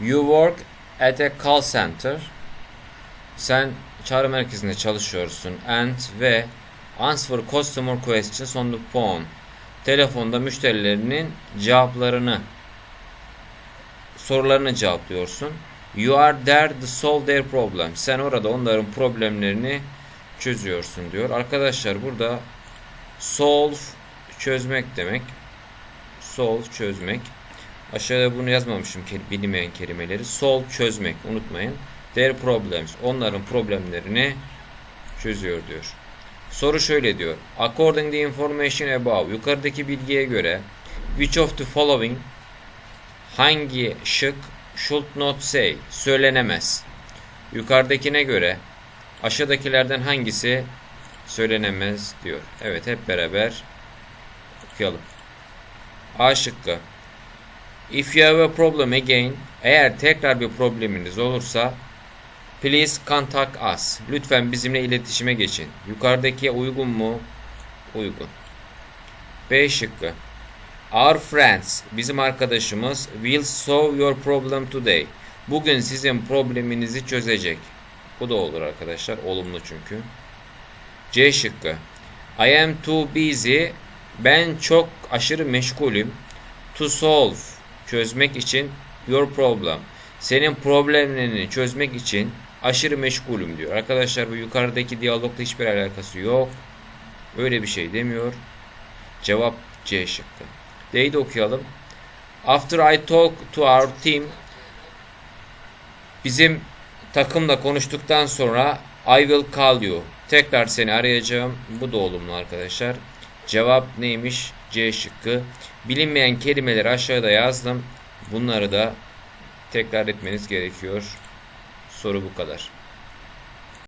You work at a call center. Sen çağrı merkezinde çalışıyorsun. And ve answer customer questions on the phone. Telefonda müşterilerinin cevaplarını sorularını cevaplıyorsun. You are there to solve their problem. Sen orada onların problemlerini çözüyorsun diyor. Arkadaşlar burada solve çözmek demek. Solve çözmek. Aşağıda bunu yazmamışım bilinmeyen kelimeleri. Solve çözmek unutmayın. Their problems. Onların problemlerini çözüyor diyor. Soru şöyle diyor. According to information above. Yukarıdaki bilgiye göre which of the following hangi şık should not say söylenemez. Yukarıdakine göre aşağıdakilerden hangisi söylenemez diyor. Evet hep beraber okuyalım. A şıkkı. If you have a problem again, eğer tekrar bir probleminiz olursa please contact us. Lütfen bizimle iletişime geçin. Yukarıdaki uygun mu? Uygun. B şıkkı. Our friends, bizim arkadaşımız will solve your problem today. Bugün sizin probleminizi çözecek. Bu da olur arkadaşlar. Olumlu çünkü. C şıkkı. I am too busy. Ben çok aşırı meşgulüm. To solve. Çözmek için your problem. Senin problemlerini çözmek için aşırı meşgulüm diyor. Arkadaşlar bu yukarıdaki diyalogla hiçbir alakası yok. Öyle bir şey demiyor. Cevap C şıkkı. D'yi de okuyalım. After I talk to our team bizim takımla konuştuktan sonra I will call you. Tekrar seni arayacağım. Bu da olumlu arkadaşlar. Cevap neymiş? C şıkkı. Bilinmeyen kelimeleri aşağıda yazdım. Bunları da tekrar etmeniz gerekiyor. Soru bu kadar.